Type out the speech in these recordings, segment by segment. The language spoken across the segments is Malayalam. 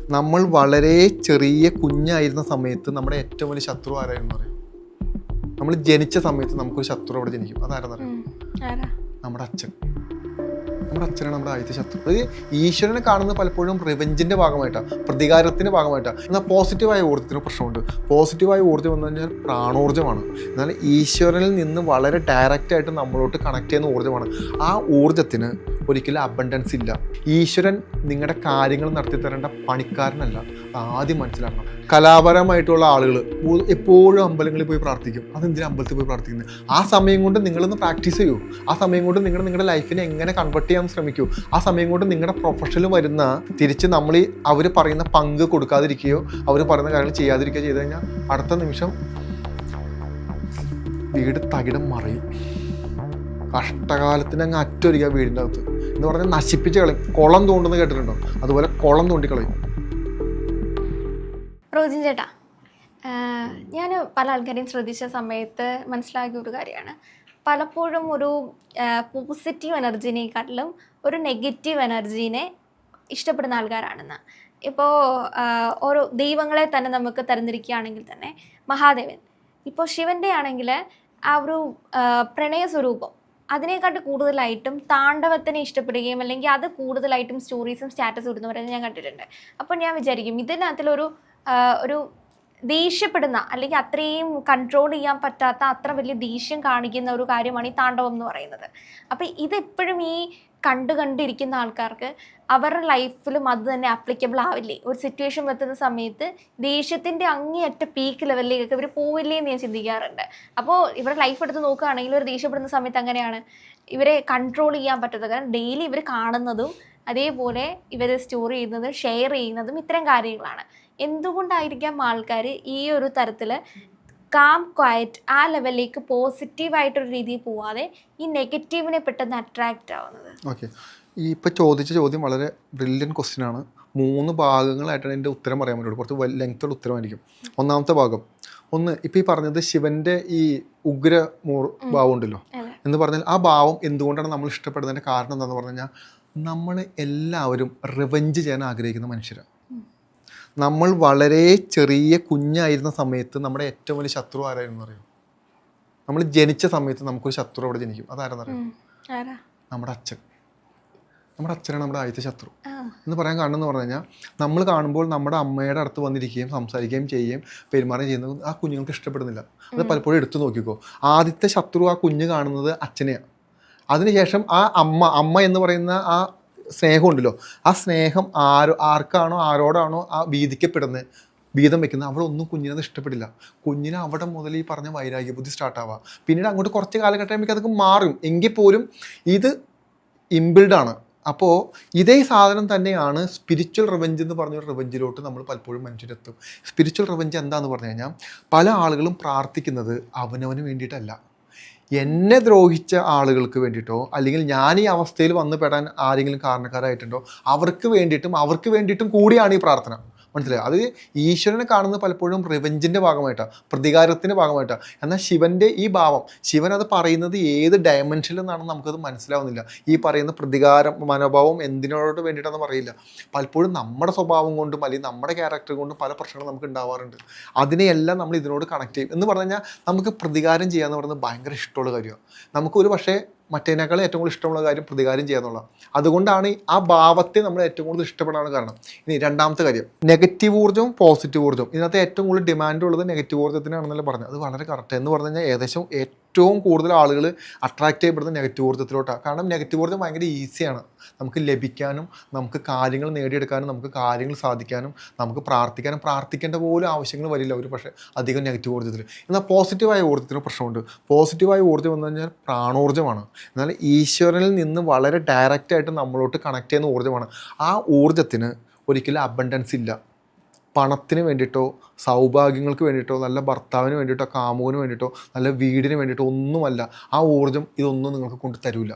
നമ്മൾ വളരെ ചെറിയ കുഞ്ഞായിരുന്ന സമയത്ത് നമ്മുടെ ഏറ്റവും വലിയ ശത്രു ആരായിരുന്നു അറിയാം നമ്മൾ ജനിച്ച സമയത്ത് നമുക്കൊരു ശത്രു അവിടെ ജനിക്കും. അതാരെന്നറിയാം. നമ്മുടെ അച്ഛൻ. നമ്മുടെ അച്ഛനാണ് നമ്മുടെ ആദ്യത്തെ ശത്രു. അത് ഈശ്വരനെ കാണുന്നത് പലപ്പോഴും റിവെഞ്ചിന്റെ ഭാഗമായിട്ടാണ് പ്രതികാരത്തിന്റെ ഭാഗമായിട്ടാണ് എന്നാൽ പോസിറ്റീവായ ഊർജത്തിന് പ്രശ്നമുണ്ട്. പോസിറ്റീവായ ഊർജം എന്ന് പറഞ്ഞാൽ പ്രാണോർജമാണ്. എന്നാൽ ഈശ്വരനിൽ നിന്ന് വളരെ ഡയറക്റ്റായിട്ട് നമ്മളോട്ട് കണക്ട് ചെയ്യുന്ന ഊർജമാണ്. ആ ഊർജത്തിന് ഒരിക്കലും അബണ്ടൻസ് ഇല്ല. ഈശ്വരൻ നിങ്ങളുടെ കാര്യങ്ങൾ നടത്തി തരേണ്ട പണിക്കാരനല്ല. ആദ്യം മനസ്സിലാക്കണം. കലാപരമായിട്ടുള്ള ആളുകൾ എപ്പോഴും അമ്പലങ്ങളിൽ പോയി പ്രാർത്ഥിക്കും. അതെന്തിനാ അമ്പലത്തിൽ പോയി പ്രാർത്ഥിക്കുന്നത് ആ സമയം കൊണ്ട് നിങ്ങളൊന്ന് പ്രാക്ടീസ് ചെയ്യൂ. ആ സമയം കൊണ്ട് നിങ്ങൾ നിങ്ങളുടെ ലൈഫിനെ എങ്ങനെ കൺവെർട്ട് ചെയ്യാൻ ശ്രമിക്കൂ? ആ സമയം കൊണ്ട് നിങ്ങളുടെ പ്രൊഫഷനിൽ വരുന്ന തിരിച്ച് നമ്മൾ അവർ പറയുന്ന പങ്ക് കൊടുക്കാതിരിക്കുകയോ അവർ പറയുന്ന കാര്യങ്ങൾ ചെയ്യാതിരിക്കുകയോ ചെയ്ത് കഴിഞ്ഞാൽ അടുത്ത നിമിഷം വീട് തകിടം മറിയും. കഷ്ടകാലത്തിന് അങ്ങ് അറ്റൊരുക്കുക വീടിന്റെ അകത്ത്. എന്ന് പറഞ്ഞാൽ നശിപ്പിച്ച് കളയും. കുളം തോണ്ടെന്ന് കേട്ടിട്ടുണ്ടോ? അതുപോലെ കുളം തോണ്ടിക്കളയും റോജിൻ ചേട്ടാ ഞാൻ പല ആൾക്കാരെയും ശ്രദ്ധിച്ച സമയത്ത് മനസ്സിലാക്കിയ ഒരു കാര്യമാണ്. പലപ്പോഴും ഒരു പോസിറ്റീവ് എനർജിനെക്കാട്ടിലും ഒരു നെഗറ്റീവ് എനർജീനെ ഇഷ്ടപ്പെടുന്ന ആൾക്കാരാണെന്ന്. ഇപ്പോൾ ഓരോ ദൈവങ്ങളെ തന്നെ നമുക്ക് തരംതിരിക്കുകയാണെങ്കിൽ തന്നെ മഹാദേവൻ. ഇപ്പോൾ ശിവന്റെ ആണെങ്കിൽ ആ ഒരു പ്രണയ സ്വരൂപം അതിനെക്കാട്ട് കൂടുതലായിട്ടും താണ്ഡവത്തിനെ ഇഷ്ടപ്പെടുകയും അല്ലെങ്കിൽ അത് കൂടുതലായിട്ടും സ്റ്റോറീസും സ്റ്റാറ്റസും ഇടുന്നവരെ ഞാൻ കണ്ടിട്ടുണ്ട്. അപ്പോൾ ഞാൻ വിചാരിക്കും ഇതിനകത്തിലൊരു ഒരു ദേഷ്യപ്പെടുന്ന അല്ലെങ്കിൽ അത്രയും കൺട്രോൾ ചെയ്യാൻ പറ്റാത്ത അത്ര വലിയ ദേഷ്യം കാണിക്കുന്ന ഒരു കാര്യമാണ് ഈ താണ്ഡവം എന്ന് പറയുന്നത്. അപ്പോൾ ഇതെപ്പോഴും ഈ കണ്ടു കണ്ടിരിക്കുന്ന ആൾക്കാർക്ക് അവരുടെ ലൈഫിലും അത് തന്നെ ആപ്ലിക്കബിൾ ആവില്ലേ? ഒരു സിറ്റുവേഷൻ എത്തുന്ന സമയത്ത് ദേഷ്യത്തിന്റെ അങ്ങേയറ്റ പീക്ക് ലെവലിലേക്കൊക്കെ ഇവർ പോവില്ലേ എന്ന് ഞാൻ ചിന്തിക്കാറുണ്ട്. അപ്പോൾ ഇവരുടെ ലൈഫ് എടുത്ത് നോക്കുകയാണെങ്കിൽ ഒരു ദേഷ്യപ്പെടുന്ന സമയത്ത് അങ്ങനെയാണ്. ഇവരെ കൺട്രോൾ ചെയ്യാൻ പറ്റാത്തത്. കാരണം ഡെയിലി ഇവർ കാണുന്നതും അതേപോലെ ഇവർ സ്റ്റോർ ചെയ്യുന്നതും ഷെയർ ചെയ്യുന്നതും ഇത്തരം കാര്യങ്ങളാണ്. എന്തുകൊണ്ടായിരിക്കാം ആൾക്കാർ ഈ ഒരു തരത്തിൽ കാം ക്വയറ്റ് ആ ലെവലിലേക്ക് പോസിറ്റീവായിട്ടൊരു രീതിയിൽ പോവാതെ ഈ നെഗറ്റീവിനെ പെട്ടെന്ന് അട്രാക്റ്റ് ആവുന്നത്. ഓക്കെ ഈ ഇപ്പോൾ ചോദിച്ച ചോദ്യം വളരെ ബ്രില്യൻ ക്വസ്റ്റ്യൻ ആണ്. മൂന്ന് ഭാഗങ്ങളായിട്ടാണ് എന്റെ ഉത്തരം പറയാൻ പറ്റുള്ളൂ. കുറച്ച് ലെങ്ത്തുള്ള ഉത്തരമായിരിക്കും. ഒന്നാമത്തെ ഭാഗം. ഒന്ന് ഇപ്പോൾ ഈ പറഞ്ഞത് ശിവന്റെ ഈ ഉഗ്ര മൂർ ഭാവം ഉണ്ടല്ലോ എന്ന് പറഞ്ഞാൽ ആ ഭാവം എന്തുകൊണ്ടാണ് നമ്മൾ ഇഷ്ടപ്പെടുന്നതിന്റെ കാരണം എന്താണെന്ന് പറഞ്ഞു കഴിഞ്ഞാൽ നമ്മൾ എല്ലാവരും റിവഞ്ച് ചെയ്യാൻ ആഗ്രഹിക്കുന്ന മനുഷ്യരാണ് നമ്മൾ വളരെ ചെറിയ കുഞ്ഞായിരുന്ന സമയത്ത് നമ്മുടെ ഏറ്റവും വലിയ ശത്രു ആരായിരുന്നു അറിയോ? നമ്മൾ ജനിച്ച സമയത്ത് നമുക്കൊരു ശത്രു അവിടെ ജനിക്കും. അതാരെന്നറിയോ നമ്മുടെ അച്ഛൻ. നമ്മുടെ അച്ഛനാണ് നമ്മുടെ ആദ്യത്തെ ശത്രു. എന്ന് പറയാൻ കാരണം എന്ന് പറഞ്ഞു കഴിഞ്ഞാൽ നമ്മൾ കാണുമ്പോൾ നമ്മുടെ അമ്മയുടെ അടുത്ത് വന്നിരിക്കുകയും സംസാരിക്കുകയും ചെയ്യുകയും പെരുമാറുകയും ചെയ്യുന്നത് ആ കുഞ്ഞുങ്ങൾക്ക് ഇഷ്ടപ്പെടുന്നില്ല. അത് പലപ്പോഴും എടുത്തു നോക്കിക്കോ. ആദ്യത്തെ ശത്രു ആ കുഞ്ഞ് കാണുന്നത് അച്ഛനെയാണ് അതിനുശേഷം ആ അമ്മ അമ്മ എന്ന് പറയുന്ന ആ സ്നേഹം ഉണ്ടല്ലോ ആ സ്നേഹം ആരോ ആർക്കാണോ ആരോടാണോ ആ വീതിക്കപ്പെടുന്നത് വീതം വെക്കുന്നത് അവിടെ ഒന്നും കുഞ്ഞിനത് ഇഷ്ടപ്പെടില്ല. കുഞ്ഞിന് അവിടെ മുതൽ ഈ പറഞ്ഞ വൈരാഗ്യ ബുദ്ധി സ്റ്റാർട്ടാവുക പിന്നീട് അങ്ങോട്ട് കുറച്ച് കാലഘട്ടം കഴിയുമ്പോൾ അതൊക്കെ മാറും. എങ്കിൽ പോലും ഇത് ഇംബിൾഡാണ് അപ്പോൾ ഇതേ സാധനം തന്നെയാണ് സ്പിരിച്വൽ റിവഞ്ച് എന്ന് പറഞ്ഞൊരു റിവഞ്ചിലോട്ട് നമ്മൾ പലപ്പോഴും മനുഷ്യരെത്തും സ്പിരിച്വൽ റിവഞ്ച് എന്താണെന്ന് പറഞ്ഞു കഴിഞ്ഞാൽ പല ആളുകളും പ്രാർത്ഥിക്കുന്നത് അവനവന് വേണ്ടിയിട്ടല്ല. എന്നെ ദ്രോഹിച്ച ആളുകൾക്ക് വേണ്ടിയിട്ടോ അല്ലെങ്കിൽ ഞാൻ ഈ അവസ്ഥയിൽ വന്ന് പെടാൻ ആരെങ്കിലും കാരണക്കാരായിട്ടുണ്ടോ അവർക്ക് വേണ്ടിയിട്ടും അവർക്ക് വേണ്ടിയിട്ടും കൂടിയാണ് ഈ പ്രാർത്ഥന. മനസ്സിലായി? അത് ഈശ്വരനെ കാണുന്നത് പലപ്പോഴും റിവെഞ്ചിന്റെ ഭാഗമായിട്ടാണ് പ്രതികാരത്തിന്റെ ഭാഗമായിട്ടാണ് എന്നാൽ ശിവന്റെ ഈ ഭാവം ശിവൻ അത് പറയുന്നത് ഏത് ഡയമെൻഷനിൽ നിന്നാണെന്ന് നമുക്കത് മനസ്സിലാവുന്നില്ല. ഈ പറയുന്ന പ്രതികാരം മനോഭാവം എന്തിനോട് വേണ്ടിയിട്ടാണെന്ന് പറയില്ല പലപ്പോഴും നമ്മുടെ സ്വഭാവം കൊണ്ടും അല്ലെങ്കിൽ നമ്മുടെ ക്യാരക്ടർ കൊണ്ടും പല പ്രശ്നങ്ങളും നമുക്ക് ഉണ്ടാവാറുണ്ട്. അതിനെയെല്ലാം നമ്മൾ ഇതിനോട് കണക്ട് ചെയ്യും. എന്ന് പറഞ്ഞു കഴിഞ്ഞാൽ നമുക്ക് പ്രതികാരം ചെയ്യുക ചെയ്യാന്ന് പറയുന്നത് ഭയങ്കര ഇഷ്ടമുള്ള കാര്യമാണ്. നമുക്ക് ഒരു പക്ഷേ മറ്റേതിനേക്കാളും ഏറ്റവും കൂടുതൽ ഇഷ്ടമുള്ള കാര്യം പ്രതികാരം ചെയ്യുക എന്നുള്ളത് അതുകൊണ്ടാണ് ആ ഭാവത്തെ നമ്മൾ ഏറ്റവും കൂടുതൽ ഇഷ്ടപ്പെടാനുള്ള കാരണം. ഇനി രണ്ടാമത്തെ കാര്യം. നെഗറ്റീവ് ഊർജവും പോസിറ്റീവ് ഊർജവും. ഇതിനകത്ത് ഏറ്റവും കൂടുതൽ ഡിമാൻഡ് ഉള്ളത് നെഗറ്റീവ് ഊർജത്തിനാണെന്നല്ലേ പറഞ്ഞത്. അത് വളരെ കറക്റ്റ് എന്ന് പറഞ്ഞു കഴിഞ്ഞാൽ ഏകദേശം ഏറ്റവും കൂടുതൽ ആളുകൾ അട്രാക്ട് ചെയ്യപ്പെടുന്ന നെഗറ്റീവ് ഊർജത്തിലോട്ടാണ്. കാരണം നെഗറ്റീവ് ഊർജം ഭയങ്കര ഈസിയാണ് നമുക്ക് ലഭിക്കാനും നമുക്ക് കാര്യങ്ങൾ നേടിയെടുക്കാനും നമുക്ക് കാര്യങ്ങൾ സാധിക്കാനും നമുക്ക് പ്രാർത്ഥിക്കാനും പ്രാർത്ഥിക്കേണ്ട പോലും ആവശ്യങ്ങൾ വരില്ല ഒരു പക്ഷേ അധികം നെഗറ്റീവ് ഊർജത്തിൽ. എന്നാൽ പോസിറ്റീവായ ഊർജത്തിന് പ്രശ്നമുണ്ട്. പോസിറ്റീവായ ഊർജം എന്ന് പറഞ്ഞാൽ പ്രാണോർജമാണ്. എന്നാൽ ഈശ്വരനിൽ നിന്ന് വളരെ ഡയറക്റ്റായിട്ട് നമ്മളോട്ട് കണക്ട് ചെയ്യുന്ന ഊർജമാണ്. ആ ഊർജത്തിന് ഒരിക്കലും അബണ്ടൻസ് ഇല്ല. പണത്തിന് വേണ്ടിയിട്ടോ സൗഭാഗ്യങ്ങൾക്ക് വേണ്ടിയിട്ടോ നല്ല ഭർത്താവിന് വേണ്ടിയിട്ടോ കാമുവിന് വേണ്ടിയിട്ടോ നല്ല വീടിന് വേണ്ടിയിട്ടോ ഒന്നുമല്ല ആ ഊർജം ഇതൊന്നും നിങ്ങൾക്ക് കൊണ്ട് തരില്ല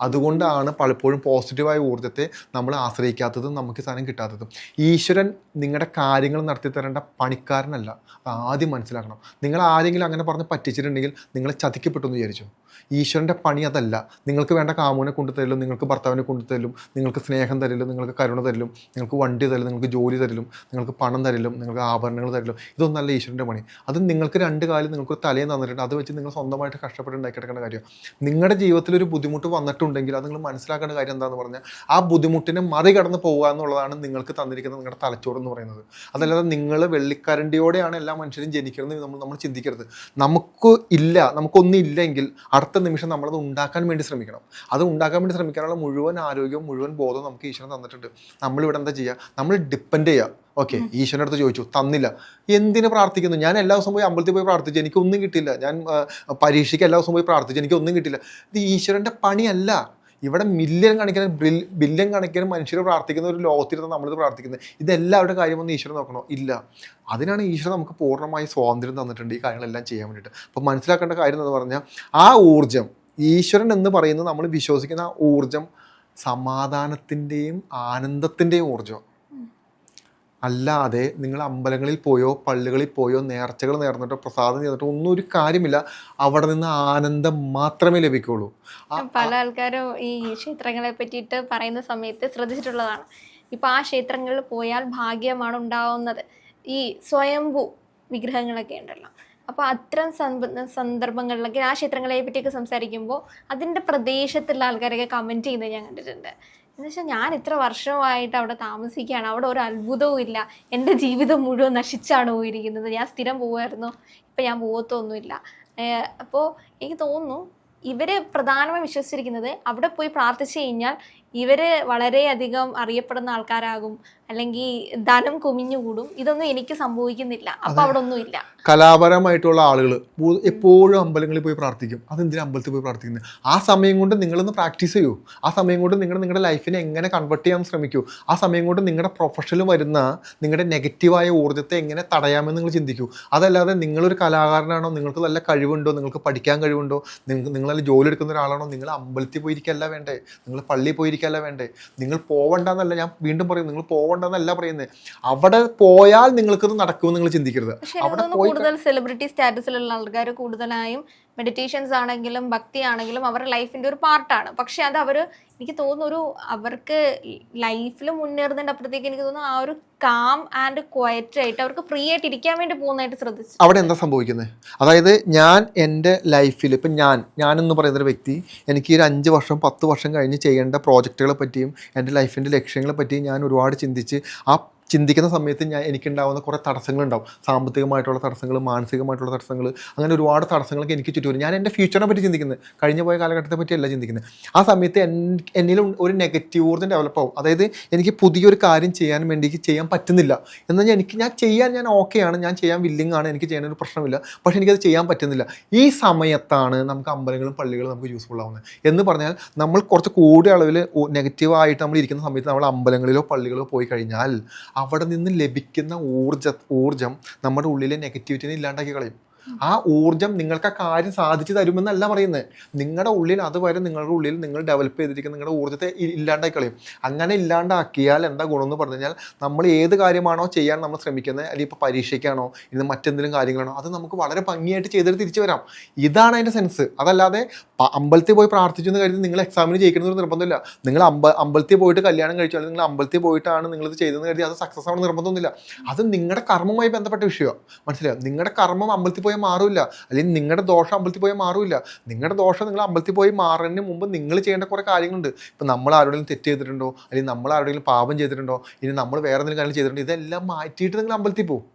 അതുകൊണ്ടാണ് പലപ്പോഴും പോസിറ്റീവായ ഊർജത്തെ നമ്മൾ ആശ്രയിക്കാത്തതും നമുക്ക് സാധനം കിട്ടാത്തതും. ഈശ്വരൻ നിങ്ങളുടെ കാര്യങ്ങൾ നടത്തി തരേണ്ട പണിക്കാരനല്ല. ആദ്യം മനസ്സിലാക്കണം. നിങ്ങൾ ആരെങ്കിലും അങ്ങനെ പറഞ്ഞ് പറ്റിച്ചിട്ടുണ്ടെങ്കിൽ നിങ്ങളെ ചതിക്കപ്പെട്ടു എന്ന് വിചാരിച്ചു? ഈശ്വരന്റെ പണി അതല്ല. നിങ്ങൾക്ക് വേണ്ട കാമുവിനെ കൊണ്ടു തരലും നിങ്ങൾക്ക് ഭർത്താവിനെ കൊണ്ടു തരലും നിങ്ങൾക്ക് സ്നേഹം തരലും നിങ്ങൾക്ക് കരുണ തരലും നിങ്ങൾക്ക് വണ്ടി തരലും നിങ്ങൾക്ക് ജോലി തരലും നിങ്ങൾക്ക് പണം തരലും നിങ്ങൾക്ക് ആഭരണങ്ങൾ തരലും ഇതൊന്നല്ല ഈശ്വരന്റെ പണി. അത് നിങ്ങൾക്ക് രണ്ട് കാലം നിങ്ങൾക്ക് തലയും തന്നിട്ടുണ്ട്. അത് വെച്ച് നിങ്ങൾ സ്വന്തമായിട്ട് കഷ്ടപ്പെട്ട് ഉണ്ടാക്കിയെടുക്കേണ്ട കാര്യം. നിങ്ങളുടെ ജീവിതത്തിൽ ഒരു ബുദ്ധിമുട്ട് വന്നിട്ടുണ്ടെങ്കിൽ അത് നിങ്ങൾ മനസ്സിലാക്കേണ്ട കാര്യം എന്താണെന്ന് പറഞ്ഞാൽ ആ ബുദ്ധിമുട്ടിനെ മറികടന്ന് പോകുക എന്നുള്ളതാണ് നിങ്ങൾക്ക് തന്നിരിക്കുന്ന നിങ്ങളുടെ തലച്ചോറ് എന്ന് പറയുന്നത്. അതല്ലാതെ നിങ്ങൾ വെള്ളിക്കരണ്ടിയോടെയാണ് എല്ലാ മനുഷ്യരും ജനിക്കുന്നത് നമ്മൾ നമ്മൾ ചിന്തിക്കരുത്. നമുക്ക് ഇല്ല നമുക്കൊന്നും ഇല്ലെങ്കിൽ അടുത്ത നിമിഷം നമ്മളത് ഉണ്ടാക്കാൻ വേണ്ടി ശ്രമിക്കണം. അത് ഉണ്ടാക്കാൻ വേണ്ടി ശ്രമിക്കാനുള്ള മുഴുവൻ ആരോഗ്യവും മുഴുവൻ ബോധവും നമുക്ക് ഈശ്വരൻ തന്നിട്ടുണ്ട്. നമ്മളിവിടെ എന്താ ചെയ്യുക? നമ്മൾ ഡിപ്പെൻഡ് ചെയ്യുക. ഓക്കെ ഈശ്വരന്റെ അടുത്ത് ചോദിച്ചു തന്നില്ല. എന്തിനു പ്രാർത്ഥിക്കുന്നു? ഞാൻ എല്ലാ ദിവസവും പോയി അമ്പലത്തിൽ പോയി പ്രാർത്ഥിച്ചു എനിക്കൊന്നും കിട്ടില്ല ഞാൻ പരീക്ഷയ്ക്ക് എല്ലാ ദിവസവും പോയി പ്രാർത്ഥിച്ചു എനിക്കൊന്നും കിട്ടില്ല ഇത് ഈശ്വരന്റെ പണിയല്ല. ഇവിടെ മില്യൺ കണക്കിന് ബില്യൺ കണക്കിന് മനുഷ്യർ പ്രാർത്ഥിക്കുന്ന ഒരു ലോകത്തിരുന്ന് നമ്മളിത് പ്രാർത്ഥിക്കുന്നത്. ഇതെല്ലാവരുടെ കാര്യമൊന്നും ഈശ്വരൻ നോക്കണോ? ഇല്ല. അതിനാണ് ഈശ്വരൻ നമുക്ക് പൂർണമായി സ്വാതന്ത്ര്യം തന്നിട്ടുണ്ട് ഈ കാര്യങ്ങളെല്ലാം ചെയ്യാൻ വേണ്ടിയിട്ട്. അപ്പോൾ മനസ്സിലാക്കേണ്ട കാര്യം എന്ന് പറഞ്ഞാൽ ആ ഊർജം ഈശ്വരൻ എന്ന് പറയുന്നത് നമ്മൾ വിശ്വസിക്കുന്ന ആ ഊർജം സമാധാനത്തിന്റെയും ആനന്ദത്തിന്റെയും ഊർജം അല്ലാതെ നിങ്ങൾ അമ്പലങ്ങളിൽ പോയോ പള്ളികളിൽ പോയോ നേർച്ചകൾ നേർന്നിട്ടോ പ്രസാദം ചെയ്തിട്ടോ ഒന്നും ഒരു കാര്യമില്ല. അവിടെ നിന്ന് ആനന്ദം മാത്രമേ ലഭിക്കുള്ളൂ. പല ആൾക്കാരും ഈ ക്ഷേത്രങ്ങളെ പറ്റിയിട്ട് പറയുന്ന സമയത്ത് ശ്രദ്ധിച്ചിട്ടുള്ളതാണ്. ഇപ്പൊ ആ ക്ഷേത്രങ്ങളിൽ പോയാൽ ഭാഗ്യമാണ് ഉണ്ടാവുന്നത്. ഈ സ്വയംഭൂ വിഗ്രഹങ്ങളൊക്കെ ഉണ്ടല്ലോ. അപ്പോൾ അത്തരം സന്ദ- സന്ദർഭങ്ങളിലൊക്കെ ആ ക്ഷേത്രങ്ങളെ പറ്റിയൊക്കെ സംസാരിക്കുമ്പോൾ അതിന്റെ പ്രദേശത്തുള്ള ആൾക്കാരൊക്കെ കമന്റ് ചെയ്യുന്നത് ഞാൻ കണ്ടിട്ടുണ്ട്. എന്ന് വെച്ചാൽ ഞാൻ ഇത്ര വർഷമായിട്ട് അവിടെ താമസിക്കുകയാണ്. അവിടെ ഒരു അത്ഭുതവും ഇല്ല. എന്റെ ജീവിതം മുഴുവൻ നശിച്ചാണ് പോയിരിക്കുന്നത്. ഞാൻ സ്ഥിരം പോവായിരുന്നു. ഇപ്പം ഞാൻ പോകത്തൊന്നുമില്ല അപ്പോൾ എനിക്ക് തോന്നുന്നു ഇവർ പ്രധാനമായി വിശ്വസിച്ചിരിക്കുന്നത് അവിടെ പോയി പ്രാർത്ഥിച്ചു കഴിഞ്ഞാൽ ഇവർ വളരെയധികം അറിയപ്പെടുന്ന ആൾക്കാരാകും അല്ലെങ്കിൽ ധനം കുമിഞ്ഞുകൂടും ഇതൊന്നും എനിക്ക് സംഭവിക്കുന്നില്ല. അപ്പൊ അവിടെ ഒന്നും ഇല്ല കലാപരമായിട്ടുള്ള ആളുകൾ എപ്പോഴും അമ്പലങ്ങളിൽ പോയി പ്രാർത്ഥിക്കും. അതെന്തിനാ അമ്പലത്തിൽ പോയി പ്രാർത്ഥിക്കുന്നത് ആ സമയം കൊണ്ട് നിങ്ങളൊന്ന് പ്രാക്ടീസ് ചെയ്യൂ. ആ സമയം കൊണ്ട് നിങ്ങൾ നിങ്ങളുടെ ലൈഫിനെ എങ്ങനെ കൺവെർട്ട് ചെയ്യാൻ ശ്രമിക്കൂ? ആ സമയം കൊണ്ട് നിങ്ങളുടെ പ്രൊഫഷനിൽ വരുന്ന നിങ്ങളുടെ നെഗറ്റീവായ ഊർജത്തെ എങ്ങനെ തടയാമെന്ന് നിങ്ങൾ ചിന്തിക്കൂ. അതല്ലാതെ നിങ്ങളൊരു കലാകാരനാണോ? നിങ്ങൾക്ക് നല്ല കഴിവുണ്ടോ? നിങ്ങൾക്ക് പഠിക്കാൻ കഴിവുണ്ടോ? നിങ്ങൾ നല്ല ജോലി എടുക്കുന്ന ഒരാളാണോ? നിങ്ങൾ അമ്പലത്തിൽ പോയിരിക്കല്ല വേണ്ടേ? നിങ്ങൾ പള്ളിയിൽ പോയിരിക്കല്ല വേണ്ടേ? നിങ്ങൾ പോവണ്ടെന്നല്ല ഞാൻ വീണ്ടും പറയും നിങ്ങൾ പോവണ്ടെന്നല്ല പറയുന്നത് അവിടെ പോയാൽ നിങ്ങൾക്കത് നടക്കുമെന്ന് നിങ്ങൾ ചിന്തിക്കരുത്. അവിടെ കൂടുതൽ സെലിബ്രിറ്റി സ്റ്റാറ്റസിലുള്ള ആൾക്കാർ കൂടുതലായും മെഡിറ്റേഷൻസ് ആണെങ്കിലും ഭക്തി ആണെങ്കിലും അവരുടെ ലൈഫിന്റെ ഒരു പാർട്ടാണ്. പക്ഷെ അത് അവർ എനിക്ക് തോന്നുന്നു ഒരു അവർക്ക് ലൈഫിൽ മുന്നേറുന്നതിന്റെ അപ്പുറത്തേക്ക് എനിക്ക് തോന്നുന്നു ആ ഒരു കാം ആൻഡ് ക്വയറ്റ് ആയിട്ട് അവർക്ക് ഫ്രീ ആയിട്ട് ഇരിക്കാൻ വേണ്ടി പോകുന്നതായിട്ട് ശ്രദ്ധിച്ചു. അവിടെ എന്താ സംഭവിക്കുന്നത് അതായത് ഞാൻ എന്റെ ലൈഫിൽ ഇപ്പം ഞാൻ ഞാൻ പറയുന്ന ഒരു വ്യക്തി എനിക്ക് ഒരു അഞ്ച് വർഷം പത്ത് വർഷം കഴിഞ്ഞ് ചെയ്യേണ്ട പ്രോജക്റ്റുകളെ പറ്റിയും എന്റെ ലൈഫിന്റെ ലക്ഷ്യങ്ങളെ പറ്റിയും ഞാൻ ഒരുപാട് ചിന്തിച്ച് ആ ചിന്തിക്കുന്ന സമയത്ത് ഞാൻ എനിക്കുണ്ടാവുന്ന കുറേ തടസ്സങ്ങളുണ്ടാവും. സാമ്പത്തികമായിട്ടുള്ള തടസ്സങ്ങൾ മാനസികമായിട്ടുള്ള തടസ്സങ്ങൾ അങ്ങനെ ഒരുപാട് തടസ്സങ്ങളൊക്കെ എനിക്ക് ചുറ്റും ഞാൻ എന്റെ ഫ്യൂച്ചറിനെ പറ്റി ചിന്തിക്കുന്നത് കഴിഞ്ഞ പോയ കാലഘട്ടത്തെ പറ്റിയല്ല ചിന്തിക്കുന്നത് ആ സമയത്ത് എന്നിൽ ഒരു നെഗറ്റീവ് ഊർജം ഡെവലപ്പ് ആവും. അതായത് എനിക്ക് പുതിയൊരു കാര്യം ചെയ്യാൻ വേണ്ടി ചെയ്യാൻ പറ്റുന്നില്ല. എന്നാൽ എനിക്ക് ഞാൻ ചെയ്യാൻ ഞാൻ ഓക്കെയാണ് ഞാൻ ചെയ്യാൻ വില്ലിങ് ആണ്. എനിക്ക് ചെയ്യാനൊരു പ്രശ്നമില്ല. പക്ഷേ എനിക്കത് ചെയ്യാൻ പറ്റുന്നില്ല. ഈ സമയത്താണ് നമുക്ക് അമ്പലങ്ങളും പള്ളികളും നമുക്ക് യൂസ്ഫുൾ ആവുന്നത് എന്ന് പറഞ്ഞാൽ നമ്മൾ കുറച്ച് കൂടിയ അളവിൽ നെഗറ്റീവായിട്ട് നമ്മൾ ഇരിക്കുന്ന സമയത്ത് നമ്മൾ അമ്പലങ്ങളിലോ പള്ളികളോ പോയി കഴിഞ്ഞാൽ അവിടെ നിന്ന് ലഭിക്കുന്ന ഊർജ ഊർജം നമ്മുടെ ഉള്ളിലെ നെഗറ്റിവിറ്റിനെ ഇല്ലാണ്ടാക്കി കളയും. ആ ഊർജം നിങ്ങൾക്ക് ആ കാര്യം സാധിച്ചു തരുമെന്നല്ല പറയുന്നത്. നിങ്ങളുടെ ഉള്ളിൽ അതുവരെ നിങ്ങളുടെ ഉള്ളിൽ നിങ്ങൾ ഡെവലപ്പ് ചെയ്തിരിക്കുന്ന നിങ്ങളുടെ ഊർജത്തെ ഇല്ലാണ്ടായി കളയും അങ്ങനെ ഇല്ലാണ്ടാക്കിയാൽ എന്താ ഗുണം എന്ന് പറഞ്ഞു കഴിഞ്ഞാൽ നമ്മൾ ഏത് കാര്യമാണോ ചെയ്യാൻ നമ്മൾ ശ്രമിക്കുന്നത് അല്ലെങ്കിൽ ഇപ്പോൾ പരീക്ഷയ്ക്കാണോ ഇന്ന് മറ്റെന്തെങ്കിലും കാര്യങ്ങളാണോ അത് നമുക്ക് വളരെ ഭംഗിയായിട്ട് ചെയ്തിട്ട് തിരിച്ചു വരാം. ഇതാണ് അതിന്റെ സെൻസ് അതല്ലാതെ അമ്പലത്തിൽ പോയി പ്രാർത്ഥിച്ചു എന്ന് കരുതി നിങ്ങൾ എക്സാമിന് ജയിക്കുന്ന നിർബന്ധമില്ല. നിങ്ങൾ അമ്പ അമ്പലത്തിൽ പോയിട്ട് കല്യാണം കഴിച്ചു അല്ലെങ്കിൽ നിങ്ങൾ അമ്പലത്തിൽ പോയിട്ടാണ് നിങ്ങളിത് ചെയ്തതെന്ന് കരുതി അത് സക്സസ് ആവണം നിർബന്ധമൊന്നുമില്ല. അത് നിങ്ങളുടെ കർമ്മമായി ബന്ധപ്പെട്ട വിഷയമാണ് മനസ്സിലായോ? നിങ്ങളുടെ കർമ്മം അമ്പലത്തിൽ പോയാൽ മാറില്ല. അല്ലെങ്കിൽ നിങ്ങളുടെ ദോഷം അമ്പലത്തിൽ പോയാൽ മാറില്ല. നിങ്ങളുടെ ദോഷം നിങ്ങൾ അമ്പലത്തിൽ പോയി മാറുന്നതിന് മുമ്പ് നിങ്ങൾ ചെയ്യേണ്ട കുറേ കാര്യങ്ങളുണ്ട്. ഇപ്പം നമ്മൾ ആരോടെങ്കിലും തെറ്റ് ചെയ്തിട്ടുണ്ടോ? അല്ലെങ്കിൽ നമ്മൾ ആരോടെങ്കിലും പാപം ചെയ്തിട്ടുണ്ടോ? ഇനി നമ്മൾ വേറെ എന്തെങ്കിലും കാര്യം ചെയ്തിട്ടുണ്ടോ? ഇതെല്ലാം മാറ്റിയിട്ട് നിങ്ങൾ അമ്പലത്തിൽ പോകും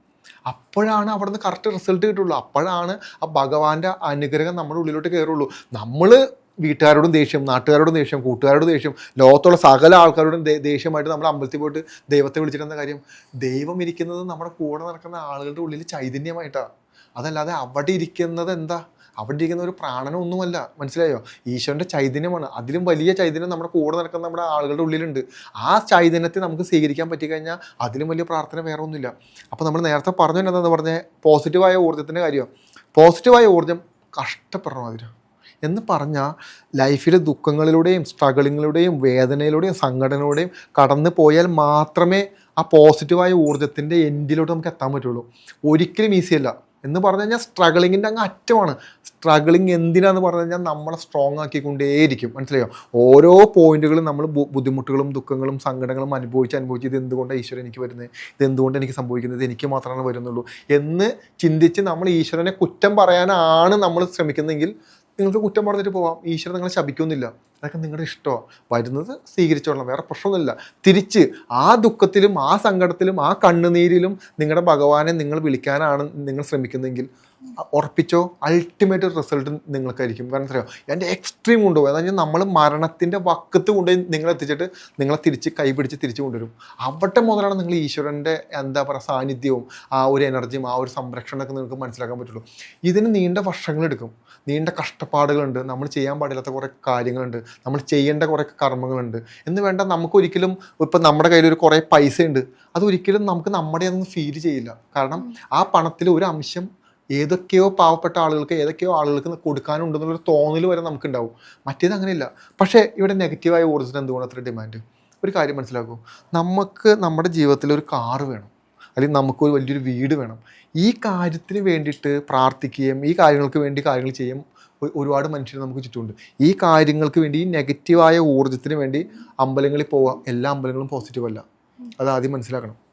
അപ്പോഴാണ് അവിടെ നിന്ന് കറക്റ്റ് റിസൾട്ട് കിട്ടുള്ളൂ. അപ്പോഴാണ് ആ ഭഗവാന്റെ അനുഗ്രഹം നമ്മുടെ ഉള്ളിലോട്ട് കയറുള്ളൂ നമ്മൾ വീട്ടുകാരോടും ദേഷ്യം നാട്ടുകാരോടും ദേഷ്യം കൂട്ടുകാരോടും ദേഷ്യം ലോകത്തുള്ള സകല ആൾക്കാരോടും ദേഷ്യമായിട്ട് നമ്മൾ അമ്പലത്തിൽ പോയിട്ട് ദൈവത്തെ വിളിച്ചിട്ടുന്ന കാര്യം? ദൈവം ഇരിക്കുന്നത് നമ്മുടെ കൂടെ നടക്കുന്ന ആളുകളുടെ ഉള്ളിൽ ചൈതന്യമായിട്ടാണ് അതല്ലാതെ അവിടെ ഇരിക്കുന്നത് എന്താ? അവിടെ ഇരിക്കുന്ന ഒരു പ്രാണനൊന്നുമല്ല. മനസ്സിലായോ? ഈശ്വരന്റെ ചൈതന്യമാണ്. അതിലും വലിയ ചൈതന്യം നമ്മുടെ കൂടെ നടക്കുന്ന നമ്മുടെ ആളുകളുടെ ഉള്ളിലുണ്ട്. ആ ചൈതന്യത്തെ നമുക്ക് സ്വീകരിക്കാൻ പറ്റിക്കഴിഞ്ഞാൽ അതിലും വലിയ പ്രാർത്ഥന വേറെ ഒന്നുമില്ല. അപ്പോൾ നമ്മൾ നേരത്തെ പറഞ്ഞു എന്താണെന്ന് പറഞ്ഞാൽ പോസിറ്റീവായ ഊർജത്തിന്റെ കാര്യം. പോസിറ്റീവായ ഊർജം കഷ്ടപ്പെടണം അതിന് എന്ന് പറഞ്ഞാൽ ലൈഫിലെ ദുഃഖങ്ങളിലൂടെയും സ്ട്രഗിളിങ്ങിലൂടെയും വേദനയിലൂടെയും സംഘടനയിലൂടെയും കടന്നു പോയാൽ മാത്രമേ ആ പോസിറ്റീവായ ഊർജത്തിന്റെ എൻഡിലോട്ട് നമുക്ക് എത്താൻ പറ്റുള്ളൂ. ഒരിക്കലും ഈസി അല്ല. എന്ന് പറഞ്ഞു കഴിഞ്ഞാൽ സ്ട്രഗിളിങ്ങിന്റെ അങ്ങ് അറ്റമാണ്. സ്ട്രഗിളിങ് എന്തിനാന്ന് പറഞ്ഞു കഴിഞ്ഞാൽ നമ്മളെ സ്ട്രോങ് ആക്കിക്കൊണ്ടേയിരിക്കും. മനസ്സിലായോ? ഓരോ പോയിന്റുകളും നമ്മൾ ബുദ്ധിമുട്ടുകളും ദുഃഖങ്ങളും സങ്കടങ്ങളും അനുഭവിച്ച് അനുഭവിച്ച് ഇത് എന്തുകൊണ്ടാണ് ഈശ്വരൻ എനിക്ക് വരുന്നത്? ഇത് എന്തുകൊണ്ട് എനിക്ക് സംഭവിക്കുന്നത്? എനിക്ക് മാത്രമാണ് വരുന്നുള്ളൂ. എന്ന് ചിന്തിച്ച് നമ്മൾ ഈശ്വരനെ കുറ്റം പറയാനാണ് നമ്മൾ ശ്രമിക്കുന്നതെങ്കിൽ നിങ്ങൾക്ക് കുറ്റം പറഞ്ഞിട്ട് പോവാം. ഈശ്വരൻ നിങ്ങളെ ശപിക്കുന്നില്ല. അതൊക്കെ നിങ്ങളുടെ ഇഷ്ടമാണ് വരുന്നത് സ്വീകരിച്ചോളാം വേറെ പ്രശ്നമൊന്നുമില്ല. തിരിച്ച് ആ ദുഃഖത്തിലും ആ സങ്കടത്തിലും ആ കണ്ണുനീരിലും നിങ്ങളുടെ ഭഗവാനെ നിങ്ങൾ വിളിക്കാനാണ് നിങ്ങൾ ശ്രമിക്കുന്നതെങ്കിൽ ഉറപ്പിച്ചോ? Ultimate result നിങ്ങൾക്കായിരിക്കും. കാരണം അറിയോ എന്റെ എക്സ്ട്രീം കൊണ്ടുപോകും അതായത് നമ്മൾ മരണത്തിന്റെ വക്കത്ത് കൊണ്ടുപോയി നിങ്ങളെ എത്തിച്ചിട്ട് നിങ്ങളെ തിരിച്ച് കൈപിടിച്ച് തിരിച്ചു കൊണ്ടുവരും. അവിടെ മുതലാണ് നിങ്ങൾ ഈശ്വരന്റെ എന്താ പറയുക സാന്നിധ്യവും ആ ഒരു എനർജിയും ആ ഒരു സംരക്ഷണമൊക്കെ നിങ്ങൾക്ക് മനസ്സിലാക്കാൻ പറ്റുള്ളൂ. ഇതിന് നീണ്ട വർഷങ്ങളെടുക്കും നീണ്ട കഷ്ടപ്പാടുകളുണ്ട്. നമ്മൾ ചെയ്യാൻ പാടില്ലാത്ത കുറേ കാര്യങ്ങളുണ്ട്. നമ്മൾ ചെയ്യേണ്ട കുറേ കർമ്മങ്ങളുണ്ട്. എന്ന് വേണ്ട നമുക്കൊരിക്കലും ഇപ്പം നമ്മുടെ കയ്യിൽ ഒരു കുറേ പൈസ ഉണ്ട് അതൊരിക്കലും നമുക്ക് നമ്മുടെ അതൊന്നും ഫീൽ ചെയ്യില്ല. കാരണം ആ പണത്തിൽ ഒരു അംശം ഏതൊക്കെയോ പാവപ്പെട്ട ആളുകൾക്ക് ഏതൊക്കെയോ ആളുകൾക്ക് കൊടുക്കാനുണ്ടെന്നുള്ളൊരു തോന്നൽ വരെ നമുക്കുണ്ടാവും. മറ്റേത് അങ്ങനെയില്ല. പക്ഷേ ഇവിടെ നെഗറ്റീവായ ഊർജത്തിന് എന്തുകൊണ്ട് അത്ര ഡിമാൻഡ് ഒരു കാര്യം മനസ്സിലാക്കൂ. നമുക്ക് നമ്മുടെ ജീവിതത്തിൽ ഒരു കാറ് വേണം. അല്ലെങ്കിൽ നമുക്കൊരു വലിയൊരു വീട് വേണം. ഈ കാര്യത്തിന് വേണ്ടിയിട്ട് പ്രാർത്ഥിക്കുകയും ഈ കാര്യങ്ങൾക്ക് വേണ്ടി കാര്യങ്ങൾ ചെയ്യും ഒരുപാട് മനുഷ്യർ നമുക്ക് ചുറ്റുമുണ്ട്. ഈ കാര്യങ്ങൾക്ക് വേണ്ടി ഈ നെഗറ്റീവായ ഊർജത്തിന് വേണ്ടി അമ്പലങ്ങളിൽ പോവാം എല്ലാ അമ്പലങ്ങളും പോസിറ്റീവ് അല്ല. അത് ആദ്യം മനസ്സിലാക്കണം.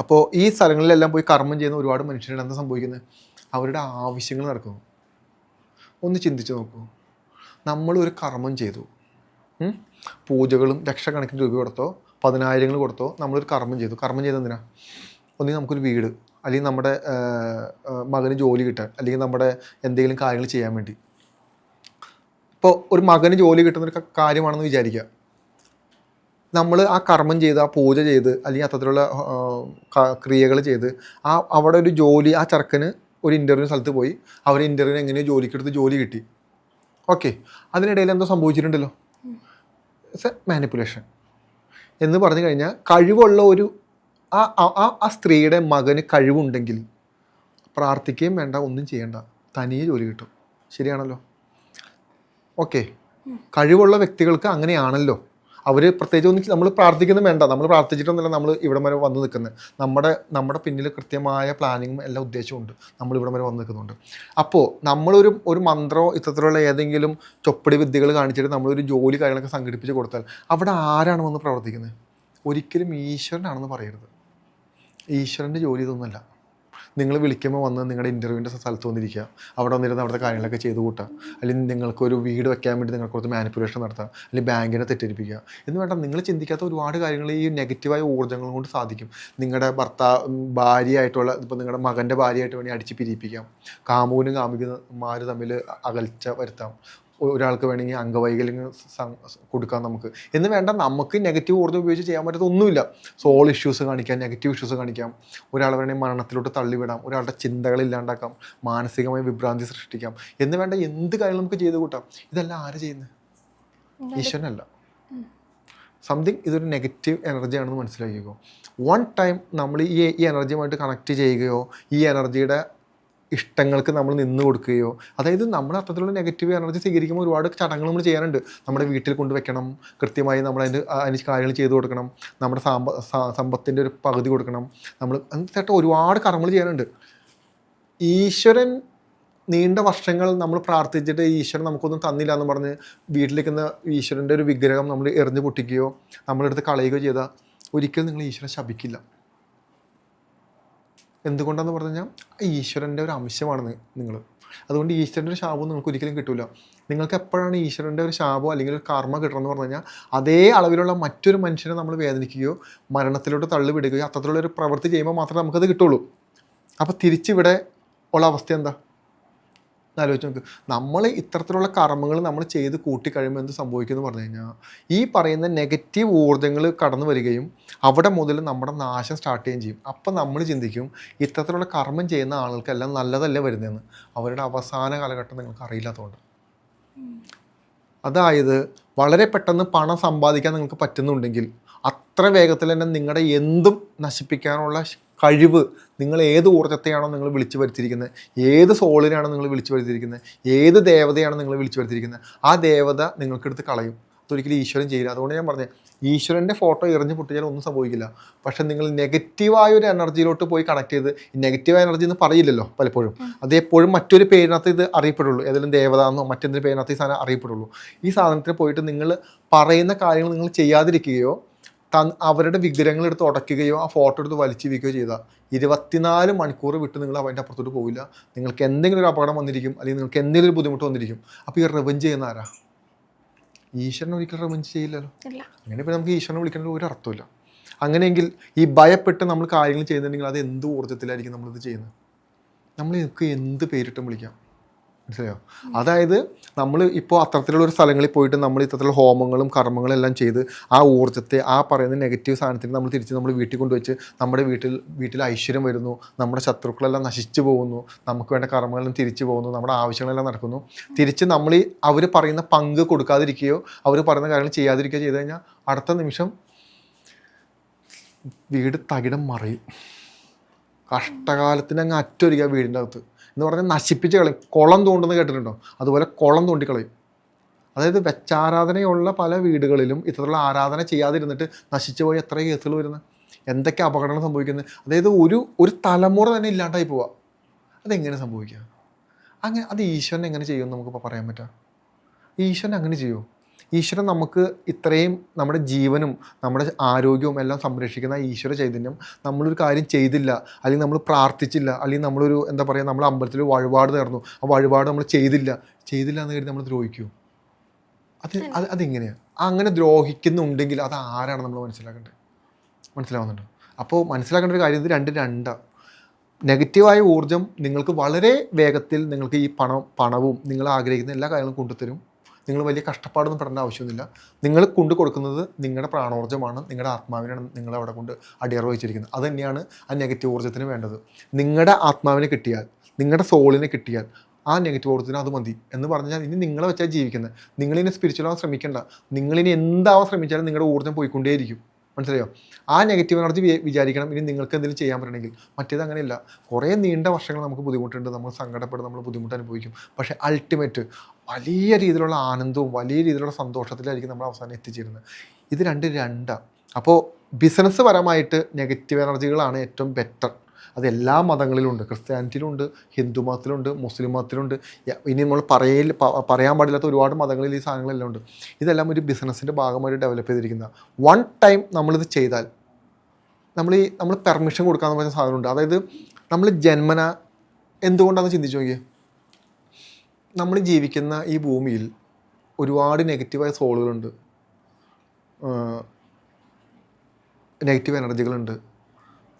അപ്പോൾ ഈ സ്ഥലങ്ങളിലെല്ലാം പോയി കർമ്മം ചെയ്യുന്ന ഒരുപാട് മനുഷ്യരാണ് എന്താ സംഭവിക്കുന്നത് അവരുടെ ആവശ്യങ്ങൾ നടക്കുന്നു. ഒന്ന് ചിന്തിച്ച് നോക്കൂ. നമ്മളൊരു കർമ്മം ചെയ്തു? പൂജകളും ലക്ഷക്കണക്കിന് രൂപ കൊടുത്തോ പതിനായിരങ്ങൾ കൊടുത്തോ നമ്മളൊരു കർമ്മം ചെയ്തു. കർമ്മം ചെയ്തെന്തിനാ ഒന്നുകിൽ നമുക്കൊരു വീട് അല്ലെങ്കിൽ നമ്മുടെ മകന് ജോലി കിട്ടാൻ അല്ലെങ്കിൽ നമ്മുടെ എന്തെങ്കിലും കാര്യങ്ങൾ ചെയ്യാൻ വേണ്ടി. ഇപ്പോൾ ഒരു മകന് ജോലി കിട്ടുന്ന ഒരു കാര്യമാണെന്ന് വിചാരിക്കുക. നമ്മൾ ആ കർമ്മം ചെയ്ത് ആ പൂജ ചെയ്ത് അല്ലെങ്കിൽ അത്തരത്തിലുള്ള ക്രിയകൾ ചെയ്ത് ആ അവിടെ ഒരു ജോലി ആ ചെറുക്കന് ഒരു ഇന്റർവ്യൂ സ്ഥലത്ത് പോയി അവർ ഇന്റർവ്യൂവിന് എങ്ങനെയോ ജോലിക്കെടുത്ത് ജോലി കിട്ടി. ഓക്കെ. അതിനിടയിൽ എന്തോ സംഭവിച്ചിട്ടുണ്ടല്ലോ? ഇറ്റ്സ് എ മാനിപ്പുലേഷൻ എന്ന് പറഞ്ഞു കഴിഞ്ഞാൽ കഴിവുള്ള ഒരു ആ ആ സ്ത്രീയുടെ മകന് കഴിവുണ്ടെങ്കിൽ പ്രാർത്ഥിക്കുകയും വേണ്ട ഒന്നും ചെയ്യേണ്ട. തനിയെ ജോലി കിട്ടും. ശരിയാണല്ലോ? ഓക്കെ. കഴിവുള്ള വ്യക്തികൾക്ക് അങ്ങനെയാണല്ലോ? അവർ പ്രത്യേകിച്ച് ഒന്നും നമ്മൾ പ്രാർത്ഥിക്കുന്നത് വേണ്ട. നമ്മൾ പ്രാർത്ഥിച്ചിട്ടൊന്നുമല്ല നമ്മൾ ഇവിടെ വരെ വന്ന് നിൽക്കുന്നത് നമ്മുടെ നമ്മുടെ പിന്നിൽ കൃത്യമായ പ്ലാനിങ്ങും എല്ലാ ഉദ്ദേശവും ഉണ്ട് നമ്മൾ ഇവിടെ വരെ വന്ന് നിൽക്കുന്നുണ്ട്. അപ്പോൾ നമ്മളൊരു ഒരു മന്ത്രോ ഇത്തരത്തിലുള്ള ഏതെങ്കിലും ചൊപ്പടി വിദ്യകൾ കാണിച്ചിട്ട് നമ്മളൊരു ജോലി കാര്യങ്ങളൊക്കെ സംഘടിപ്പിച്ച് കൊടുത്താൽ അവിടെ ആരാണ് വന്ന് പ്രവർത്തിക്കുന്നത് ഒരിക്കലും ഈശ്വരനാണെന്ന് പറയരുത്. ഈശ്വരന്റെ ജോലി ഇതൊന്നുമല്ല. നിങ്ങൾ വിളിക്കുമ്പോൾ വന്ന് നിങ്ങളുടെ ഇന്റർവ്യൂവിന്റെ സ്ഥലത്ത് വന്നിരിക്കുക. അവിടെ വന്നിരുന്ന് അവിടുത്തെ കാര്യങ്ങളൊക്കെ ചെയ്ത് കൂട്ടുക. അല്ലെങ്കിൽ നിങ്ങൾക്കൊരു വീട് വെക്കാൻ വേണ്ടി നിങ്ങൾക്ക് കുറച്ച് മാനിപ്പുലേഷൻ നടത്തുക. അല്ലെങ്കിൽ ബാങ്കിനെ തെറ്റിദ്ധരിപ്പിക്കുക. എന്ന് വേണ്ട നിങ്ങൾ ചിന്തിക്കാത്ത ഒരുപാട് കാര്യങ്ങൾ ഈ നെഗറ്റീവായ ഊർജങ്ങൾ കൊണ്ട് സാധിക്കും. നിങ്ങളുടെ ഭർത്താവ് ഭാര്യയായിട്ടുള്ള ഇപ്പോൾ നിങ്ങളുടെ മകന്റെ ഭാര്യയായിട്ട് വേണമെങ്കിൽ അടിച്ച് പിരിപ്പിക്കാം കാമുവിനും കാമുകന്മാർ തമ്മിൽ അകൽച്ച വരുത്താം. ഒരാൾക്ക് വേണമെങ്കിൽ അംഗവൈകല്യങ്ങൾ കൊടുക്കാം നമുക്ക്. എന്ന് വേണ്ട നമുക്ക് നെഗറ്റീവ് ഊർജം ഉപയോഗിച്ച് ചെയ്യാൻ പറ്റുന്ന ഒന്നുമില്ല. സോൾ ഇഷ്യൂസ് കാണിക്കാം നെഗറ്റീവ് ഇഷ്യൂസ് കാണിക്കാം. ഒരാളെ വേണമെങ്കിൽ മരണത്തിലോട്ട് തള്ളിവിടാം. ഒരാളുടെ ചിന്തകൾ ഇല്ലാണ്ടാക്കാം. മാനസികമായ വിഭ്രാന്തി സൃഷ്ടിക്കാം. എന്ന് വേണ്ട എന്ത് കാര്യം നമുക്ക് ചെയ്ത് കൂട്ടാം. ഇതെല്ലാം ആര് ചെയ്യുന്നത് ഈശ്വരനല്ല. സംതിങ് ഇതൊരു നെഗറ്റീവ് എനർജി ആണെന്ന് മനസ്സിലാക്കിക്കോ. വൺ ടൈം നമ്മൾ ഈ ഈ എനർജിയുമായിട്ട് കണക്ട് ചെയ്യുകയോ ഈ എനർജിയുടെ ഇഷ്ടങ്ങൾക്ക് നമ്മൾ നിന്ന് കൊടുക്കുകയോ അതായത് നമ്മൾ അത്തരത്തിലുള്ള നെഗറ്റീവ് എനർജി സ്വീകരിക്കുമ്പോൾ ഒരുപാട് ചടങ്ങുകൾ നമ്മൾ ചെയ്യാറുണ്ട്. നമ്മുടെ വീട്ടിൽ കൊണ്ടുവയ്ക്കണം കൃത്യമായി നമ്മൾ അതിന്റെ അതിന് കാര്യങ്ങൾ ചെയ്തു കൊടുക്കണം നമ്മുടെ സാമ്പ സമ്പത്തിന്റെ ഒരു പകുതി കൊടുക്കണം. നമ്മൾ എന്നിട്ട് ഒരുപാട് കർമ്മങ്ങൾ ചെയ്യാറുണ്ട്. ഈശ്വരൻ നീണ്ട വർഷങ്ങൾ നമ്മൾ പ്രാർത്ഥിച്ചിട്ട് ഈശ്വരൻ നമുക്കൊന്നും തന്നില്ല എന്ന് പറഞ്ഞ് വീട്ടിലിരിക്കുന്ന ഈശ്വരന്റെ ഒരു വിഗ്രഹം നമ്മൾ എറിഞ്ഞു പൊട്ടിക്കുകയോ നമ്മളെടുത്ത് കളയുകയോ ചെയ്താൽ ഒരിക്കലും നിങ്ങൾ ഈശ്വരൻ ശപിക്കില്ല. എന്തുകൊണ്ടാന്ന് പറഞ്ഞു കഴിഞ്ഞാൽ ഈശ്വരന്റെ ഒരു അംശമാണ് നിങ്ങൾ അതുകൊണ്ട് ഈശ്വരന്റെ ഒരു ശാപം നിങ്ങൾക്ക് ഒരിക്കലും കിട്ടില്ല നിങ്ങൾക്ക് എപ്പോഴാണ് ഈശ്വരന്റെ ഒരു ശാപം അല്ലെങ്കിൽ ഒരു കർമ്മ കിട്ടണമെന്ന് പറഞ്ഞു കഴിഞ്ഞാൽ അതേ അളവിലുള്ള മറ്റൊരു മനുഷ്യനെ നമ്മൾ വേദനിക്കുകയോ മരണത്തിലോട്ട് തള്ളിവിടുകയോ അത്തരത്തിലുള്ള ഒരു പ്രവൃത്തി ചെയ്യുമ്പോൾ മാത്രമേ നമുക്കത് കിട്ടുള്ളൂ. അപ്പോൾ തിരിച്ചിവിടെ ഉള്ള അവസ്ഥ എന്താ? ആലോചിച്ച് നോക്ക്. നമ്മൾ ഇത്തരത്തിലുള്ള കർമ്മങ്ങൾ നമ്മൾ ചെയ്ത് കൂട്ടിക്കഴിയുമ്പോൾ എന്ത് സംഭവിക്കുമെന്ന് പറഞ്ഞു കഴിഞ്ഞാൽ ഈ പറയുന്ന നെഗറ്റീവ് ഊർജങ്ങൾ കടന്നു വരികയും അവിടെ മുതൽ നമ്മുടെ നാശം സ്റ്റാർട്ട് ചെയ്യുകയും ചെയ്യും. അപ്പം നമ്മൾ ചിന്തിക്കും ഇത്തരത്തിലുള്ള കർമ്മം ചെയ്യുന്ന ആളുകൾക്കെല്ലാം നല്ലതല്ലേ വരുന്നതെന്ന് അവരുടെ അവസാന കാലഘട്ടം നിങ്ങൾക്ക് അറിയില്ലാത്തതുകൊണ്ട് അതായത് വളരെ പെട്ടെന്ന് പണം സമ്പാദിക്കാൻ നിങ്ങൾക്ക് പറ്റുന്നുണ്ടെങ്കിൽ അത്ര വേഗത്തിൽ തന്നെ നിങ്ങളുടെ എന്തും നശിപ്പിക്കാനുള്ള കഴിവ് നിങ്ങൾ ഏത് ഊർജത്തെയാണോ നിങ്ങൾ വിളിച്ചു വരുത്തിയിരിക്കുന്നത് ഏത് സോളിനാണോ നിങ്ങൾ വിളിച്ചു വരുത്തിയിരിക്കുന്നത് ഏത് ദേവതയാണോ നിങ്ങൾ വിളിച്ചു വരുത്തിയിരിക്കുന്നത് ആ ദേവത നിങ്ങൾക്കെടുത്ത് കളയും. അതൊരിക്കലും ഈശ്വരൻ ചെയ്യില്ല. അതുകൊണ്ട് ഞാൻ പറഞ്ഞത് ഈശ്വരന്റെ ഫോട്ടോ എറിഞ്ഞ് പൊട്ടിയാൽ ഒന്നും സംഭവിക്കില്ല. പക്ഷെ നിങ്ങൾ നെഗറ്റീവായ ഒരു എനർജിയിലോട്ട് പോയി കണക്ട് ചെയ്ത് നെഗറ്റീവ് എനർജി എന്ന് പറയില്ലല്ലോ പലപ്പോഴും. അത് എപ്പോഴും മറ്റൊരു പേരിനകത്ത് ഇത് അറിയപ്പെടുള്ളൂ. ഏതെങ്കിലും ദേവത എന്നോ മറ്റെന്തെങ്കിലും പേരിനകത്ത് ഈ സാധനം അറിയപ്പെടുള്ളൂ. ഈ സാധനത്തിന് പോയിട്ട് നിങ്ങൾ പറയുന്ന കാര്യങ്ങൾ നിങ്ങൾ ചെയ്യാതിരിക്കുകയോ അവരുടെ വിഗ്രഹങ്ങൾ എടുത്ത് ഉടയ്ക്കുകയോ ആ ഫോട്ടോ എടുത്ത് വലിച്ചു വയ്ക്കുകയോ ചെയ്താൽ ഇരുപത്തിനാല് മണിക്കൂർ വിട്ട് നിങ്ങൾ അവന്റെ അപ്പുറത്തോട്ട് പോവില്ല. നിങ്ങൾക്ക് എന്തെങ്കിലും ഒരു അപകടം വന്നിരിക്കും അല്ലെങ്കിൽ നിങ്ങൾക്ക് എന്തെങ്കിലും ഒരു ബുദ്ധിമുട്ട് വന്നിരിക്കും അപ്പോൾ ഈ റിവഞ്ച് ചെയ്യുന്ന ആരാ? ഈശ്വരൻ ഒരിക്കലും റിവഞ്ച് ചെയ്യില്ലല്ലോ. അങ്ങനെ ഇപ്പോൾ നമുക്ക് ഈശ്വരനെ വിളിക്കേണ്ട ഒരു അർത്ഥമില്ല അങ്ങനെയെങ്കിൽ ഈ ഭയപ്പെട്ട് നമ്മൾ കാര്യങ്ങൾ ചെയ്യുന്നുണ്ടെങ്കിൽ അത് എന്ത് ഊർജത്തിലായിരിക്കും നമ്മളിത് ചെയ്യുന്നത്? നമ്മൾ നമുക്ക് എന്ത് പേരിട്ടും വിളിക്കാം. മനസ്സിലായോ? അതായത് നമ്മൾ ഇപ്പോൾ അത്തരത്തിലുള്ള ഒരു സ്ഥലങ്ങളിൽ പോയിട്ട് നമ്മൾ ഇത്തരത്തിലുള്ള ഹോമങ്ങളും കർമ്മങ്ങളും എല്ലാം ചെയ്ത് ആ ഊർജത്തെ ആ പറയുന്ന നെഗറ്റീവ് സാധനത്തിന് നമ്മൾ തിരിച്ച് നമ്മൾ വീട്ടിൽ കൊണ്ടുവച്ച് നമ്മുടെ വീട്ടിൽ വീട്ടിൽ ഐശ്വര്യം വരുന്നു നമ്മുടെ ശത്രുക്കളെല്ലാം നശിച്ചു പോകുന്നു നമുക്ക് വേണ്ട കർമ്മങ്ങളെല്ലാം തിരിച്ചു പോകുന്നു നമ്മുടെ ആവശ്യങ്ങളെല്ലാം നടക്കുന്നു. തിരിച്ച് നമ്മൾ ഈ അവർ പറയുന്ന പങ്ക് കൊടുക്കാതിരിക്കുകയോ അവർ പറയുന്ന കാര്യങ്ങൾ ചെയ്യാതിരിക്കുകയോ ചെയ്ത് കഴിഞ്ഞാൽ അടുത്ത നിമിഷം വീട് തകിടം മറയും. കഷ്ടകാലത്തിന് അങ്ങ് അറ്റൊരുക്കുക വീടിന്റെ അകത്ത്. എന്ന് പറഞ്ഞാൽ നശിപ്പിച്ച് കളയും. കുളം തോണ്ടുന്ന കേട്ടിട്ടുണ്ടോ? അതുപോലെ കുളം തോണ്ടിക്കളയും. അതായത് വെച്ചാരാധനയുള്ള പല വീടുകളിലും ഇത്തരത്തിലുള്ള ആരാധന ചെയ്യാതിരുന്നിട്ട് നശിച്ചു പോയി എത്ര കേസുകൾ വരുന്നത്? എന്തൊക്കെ അപകടങ്ങൾ സംഭവിക്കുന്നത് അതായത് ഒരു ഒരു തലമുറ തന്നെ ഇല്ലാണ്ടായി പോവുക അതെങ്ങനെ സംഭവിക്കുക? അങ്ങനെ അത് ഈശ്വരനെ എങ്ങനെ ചെയ്യുമെന്ന് നമുക്കിപ്പോൾ പറയാൻ പറ്റുക ഈശ്വരൻ അങ്ങനെ ചെയ്യുമോ ഈശ്വരൻ നമുക്ക് ഇത്രയും നമ്മുടെ ജീവനും നമ്മുടെ ആരോഗ്യവും എല്ലാം സംരക്ഷിക്കുന്ന ഈശ്വര ചൈതന്യം നമ്മളൊരു കാര്യം ചെയ്തില്ല അല്ലെങ്കിൽ നമ്മൾ പ്രാർത്ഥിച്ചില്ല അല്ലെങ്കിൽ നമ്മളൊരു എന്താ പറയുക നമ്മൾ അമ്പലത്തിൽ വഴിപാട് നേർന്നു. ആ വഴിപാട് നമ്മൾ ചെയ്തില്ല. ചെയ്തില്ല എന്ന് കരുതി നമ്മൾ ദ്രോഹിക്കൂ. അത് അത് അതെങ്ങനെയാണ് അങ്ങനെ ദ്രോഹിക്കുന്നുണ്ടെങ്കിൽ അത് ആരാണ് നമ്മൾ മനസ്സിലാക്കേണ്ടത്? മനസ്സിലാവുന്നുണ്ടോ? അപ്പോൾ മനസ്സിലാക്കേണ്ട ഒരു കാര്യം ഇത് രണ്ട് രണ്ടാണ് നെഗറ്റീവായ ഊർജം നിങ്ങൾക്ക് വളരെ വേഗത്തിൽ നിങ്ങൾക്ക് ഈ പണം പണവും നിങ്ങൾ ആഗ്രഹിക്കുന്ന എല്ലാ കാര്യങ്ങളും കൊണ്ടുതരും. നിങ്ങൾ വലിയ കഷ്ടപ്പാടൊന്നും പെടേണ്ട ആവശ്യമൊന്നുമില്ല. നിങ്ങൾ കൊണ്ടു കൊടുക്കുന്നത് നിങ്ങളുടെ പ്രാണോർജമാണ് നിങ്ങളുടെ ആത്മാവിനാണ് നിങ്ങൾ അവിടെ കൊണ്ട് അടിയറവ് വെച്ചിരിക്കുന്നത്. അത് തന്നെയാണ് ആ നെഗറ്റീവ് ഊർജത്തിന് വേണ്ടത്. നിങ്ങളുടെ ആത്മാവിനെ കിട്ടിയാൽ നിങ്ങളുടെ സോളിനെ കിട്ടിയാൽ ആ നെഗറ്റീവ് ഊർജത്തിന് അത് മതി എന്ന് പറഞ്ഞാൽ ഇനി നിങ്ങളെ വെച്ചാൽ ജീവിക്കുന്നത്. നിങ്ങളിനി സ്പിരിച്വലാവാൻ ശ്രമിക്കേണ്ട. നിങ്ങളിനി എന്താവാൻ ശ്രമിച്ചാലും നിങ്ങളുടെ ഊർജം പോയിക്കൊണ്ടേയിരിക്കും. മനസ്സിലായോ? ആ നെഗറ്റീവ് എനർജി വിചാരിക്കണം. ഇനി നിങ്ങൾക്ക് എന്തെങ്കിലും ചെയ്യാൻ പറ്റണമെങ്കിൽ. മറ്റേത് അങ്ങനെയല്ല. കുറേ നീണ്ട വർഷങ്ങൾ നമുക്ക് ബുദ്ധിമുട്ടുണ്ട്. നമ്മൾ സങ്കടപ്പെടും നമ്മൾ ബുദ്ധിമുട്ട് അനുഭവിക്കും. പക്ഷേ അൾട്ടിമേറ്റ് വലിയ രീതിയിലുള്ള ആനന്ദവും വലിയ രീതിയിലുള്ള സന്തോഷത്തിലായിരിക്കും നമ്മൾ അവസാനം എത്തിച്ചേരുന്നത്. ഇത് രണ്ട് രണ്ടാണ് അപ്പോൾ ബിസിനസ് പരമായിട്ട് നെഗറ്റീവ് എനർജികളാണ് ഏറ്റവും ബെറ്റർ അത് എല്ലാ മതങ്ങളിലുണ്ട്. ക്രിസ്ത്യാനിറ്റിയിലുണ്ട് ഹിന്ദു മതത്തിലുണ്ട് മുസ്ലിം മതത്തിലുണ്ട്. ഇനി നമ്മൾ പറയൽ പറയാൻ പാടില്ലാത്ത ഒരുപാട് മതങ്ങളിൽ ഈ സാധനങ്ങളെല്ലാം ഉണ്ട്. ഇതെല്ലാം ഒരു ബിസിനസ്സിന്റെ ഭാഗമായിട്ട് ഡെവലപ്പ് ചെയ്തിരിക്കുന്ന. വൺ ടൈം നമ്മളിത് ചെയ്താൽ നമ്മൾ ഈ നമ്മൾ പെർമിഷൻ കൊടുക്കാമെന്ന് പറഞ്ഞ സാധനമുണ്ട്. അതായത് നമ്മൾ ജന്മന എന്തുകൊണ്ടാണെന്ന് ചിന്തിച്ചു നോക്കിയേ? നമ്മൾ ജീവിക്കുന്ന ഈ ഭൂമിയിൽ ഒരുപാട് നെഗറ്റീവായ സോളുകളുണ്ട്. നെഗറ്റീവ് എനർജികളുണ്ട്.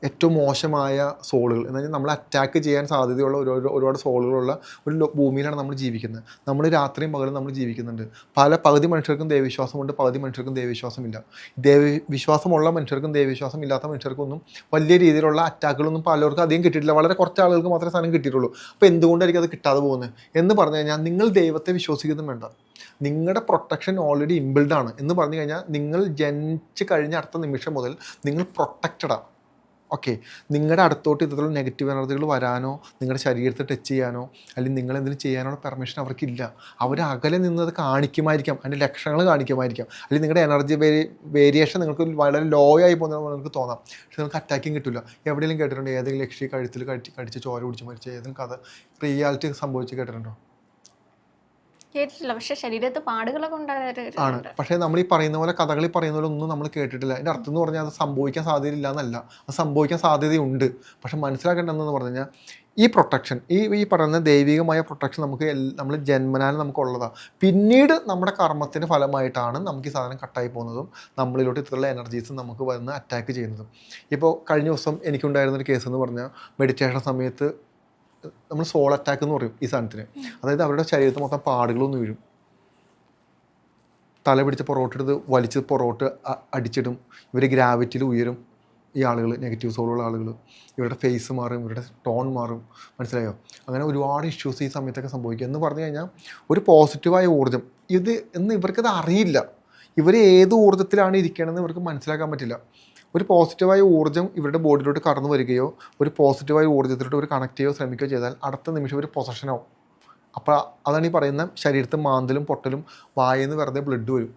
ഏറ്റവും മോശമായ സോളുകൾ. എന്ന് പറഞ്ഞാൽ നമ്മളെ അറ്റാക്ക് ചെയ്യാൻ സാധ്യതയുള്ള ഒരു ഒരു- ഒരുപാട് സോളുകളുള്ള ഒരു ഭൂമിയിലാണ് നമ്മൾ ജീവിക്കുന്നത്. നമ്മൾ രാത്രിയും പകലും നമ്മൾ ജീവിക്കുന്നുണ്ട്. പല പകുതി മനുഷ്യർക്കും ദൈവവിശ്വാസമുണ്ട് പകുതി മനുഷ്യർക്കും ദൈവവിശ്വാസമില്ല ദൈവവിശ്വാസമുള്ള മനുഷ്യർക്കും ദൈവവിശ്വാസം ഇല്ലാത്ത മനുഷ്യർക്കൊന്നും വലിയ രീതിയിലുള്ള അറ്റാക്കുകളൊന്നും പലർക്കും അധികം കിട്ടിയിട്ടില്ല. വളരെ കുറച്ച് ആളുകൾക്ക് മാത്രമേ സാധനം കിട്ടിയിട്ടുള്ളൂ. അപ്പോൾ എന്തുകൊണ്ടായിരിക്കും അത് കിട്ടാതെ പോകുന്നത്? എന്ന് പറഞ്ഞു കഴിഞ്ഞാൽ നിങ്ങൾ ദൈവത്തെ വിശ്വസിക്കുന്നതും വേണ്ട. നിങ്ങളുടെ പ്രൊട്ടക്ഷൻ ഓൾറെഡി ഇമ്പിൾഡ് ആണ്. എന്ന് പറഞ്ഞു കഴിഞ്ഞാൽ നിങ്ങൾ ജനിച്ച് കഴിഞ്ഞ അടുത്ത നിമിഷം മുതൽ നിങ്ങൾ പ്രൊട്ടക്റ്റഡാണ് ഓക്കെ നിങ്ങളുടെ അടുത്തോട്ട് ഇത്തരത്തിലുള്ള നെഗറ്റീവ് എനർജികൾ വരാനോ നിങ്ങളുടെ ശരീരത്തെ ടച്ച് ചെയ്യാനോ അല്ലെങ്കിൽ നിങ്ങൾ എന്തെങ്കിലും ചെയ്യാനുള്ള പെർമിഷൻ അവർക്കില്ല. അവർ അകലെ നിന്നത് കാണിക്കുമായിരിക്കാം. അതിന്റെ ലക്ഷണങ്ങൾ കാണിക്കുമായിരിക്കാം. അല്ലെങ്കിൽ നിങ്ങളുടെ എനർജി വേരി വേരിയേഷൻ നിങ്ങൾക്ക് വളരെ ലോ ആയി പോകുന്ന നിങ്ങൾക്ക് തോന്നാം. പക്ഷെ നിങ്ങൾക്ക് അറ്റാക്കിങ് കിട്ടില്ല എവിടെയെങ്കിലും കേട്ടിട്ടുണ്ടോ? ഏതെങ്കിലും ലക്ഷ്യ കഴുത്തിൽ കടിച്ച് കടിച്ച് ചോര കുടിച്ച് മരിച്ച ഏതെങ്കിലും കഥ റിയാലിറ്റി സംഭവിച്ച് കേട്ടിട്ടുണ്ടോ? കേട്ടിട്ടില്ല. പക്ഷെ ശരീരത്ത് പാടുകളൊക്കെ ആണ്. പക്ഷേ നമ്മൾ ഈ പറയുന്ന പോലെ കഥകളിൽ പറയുന്ന പോലെ ഒന്നും നമ്മൾ കേട്ടിട്ടില്ല. അതിന്റെ അർത്ഥം എന്ന് പറഞ്ഞാൽ അത് സംഭവിക്കാൻ സാധ്യതയില്ല എന്നല്ല. അത് സംഭവിക്കാൻ സാധ്യതയുണ്ട്. പക്ഷെ മനസ്സിലാക്കേണ്ടതെന്ന് പറഞ്ഞു കഴിഞ്ഞാൽ ഈ പ്രൊട്ടക്ഷൻ ഈ ഈ പറയുന്ന ദൈവികമായ പ്രൊട്ടക്ഷൻ നമുക്ക് നമ്മൾ ജന്മനാൽ നമുക്കുള്ളതാണ് പിന്നീട് നമ്മുടെ കർമ്മത്തിന് ഫലമായിട്ടാണ് നമുക്ക് ഈ സാധനം കട്ടായി പോകുന്നതും നമ്മളിലോട്ട് ഇത്രയുള്ള എനർജീസ് നമുക്ക് വന്ന് അറ്റാക്ക് ചെയ്യുന്നതും. ഇപ്പോൾ കഴിഞ്ഞ ദിവസം എനിക്കുണ്ടായിരുന്നൊരു കേസ് എന്ന് പറഞ്ഞാൽ മെഡിറ്റേഷൻ സമയത്ത് നമ്മൾ സോൾ അറ്റാക്ക് എന്ന് പറയും ഈ സാധനത്തിന്. അതായത് അവരുടെ ശരീരത്തിൽ മൊത്തം പാടുകളൊന്നും വീഴും. തല പിടിച്ച പൊറോട്ട എടുത്ത് വലിച്ച് പൊറോട്ട അടിച്ചിടും. ഇവർ ഗ്രാവിറ്റിയിൽ ഉയരും. ഈ ആളുകൾ നെഗറ്റീവ് സോളുള്ള ആളുകൾ ഇവരുടെ ഫേസ് മാറും ഇവരുടെ ടോൺ മാറും. മനസ്സിലായോ? അങ്ങനെ ഒരുപാട് ഇഷ്യൂസ് ഈ സമയത്തൊക്കെ സംഭവിക്കുക എന്ന് പറഞ്ഞു കഴിഞ്ഞാൽ ഒരു പോസിറ്റീവായ ഊർജം. ഇത് എന്ന് ഇവർക്കത് അറിയില്ല. ഇവർ ഏത് ഊർജത്തിലാണ് ഇരിക്കണമെന്ന് ഇവർക്ക് മനസ്സിലാക്കാൻ പറ്റില്ല. ഒരു പോസിറ്റീവായ ഊർജം ഇവരുടെ ബോഡിയിലോട്ട് കടന്നു വരികയോ ഒരു പോസിറ്റീവായ ഊർജത്തിലോട്ട് ഒരു കണക്ട് ചെയ്യുകയോ ശ്രമിക്കുകയോ ചെയ്താൽ അടുത്ത നിമിഷം ഒരു പൊസഷനാവും അപ്പോൾ അതാണ് ഈ പറയുന്ന ശരീരത്തിൽ മാന്തലും പൊട്ടലും വായെന്ന് വെറുതെ ബ്ലഡ് വരും.